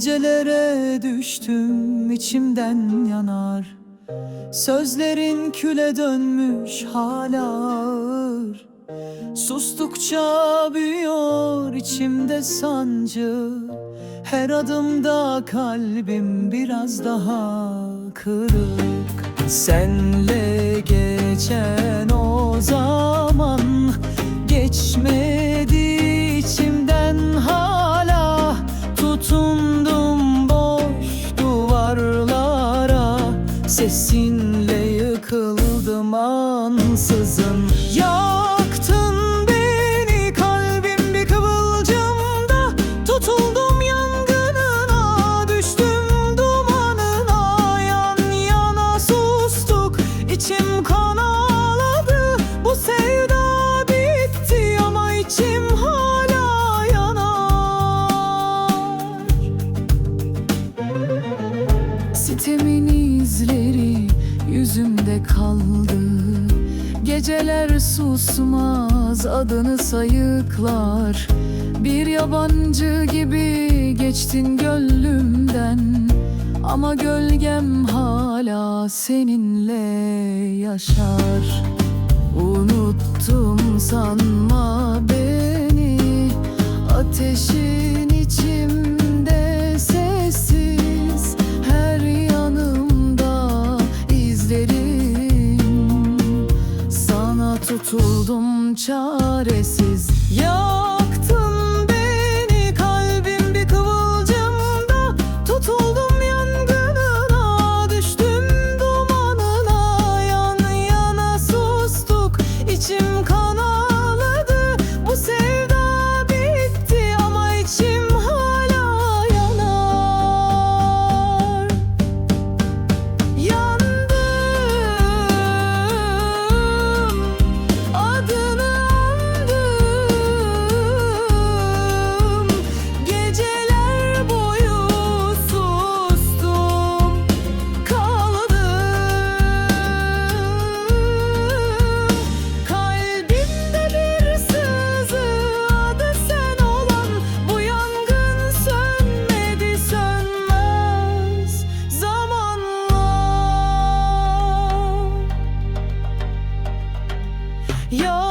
Gecelere düştüm içimden yanar. Sözlerin küle dönmüş hala ağır. Sustukça büyüyor içimde sancı. Her adımda kalbim biraz daha kırık. Senle geçen see kaldı. Geceler susmaz adını sayıklar. Bir yabancı gibi geçtin gönlümden. Ama gölgem hala seninle yaşar. Unuttum sanma beni. Ateşin içimde sessiz. Her yanımda izlerim tutuldum çaresiz. Ya Your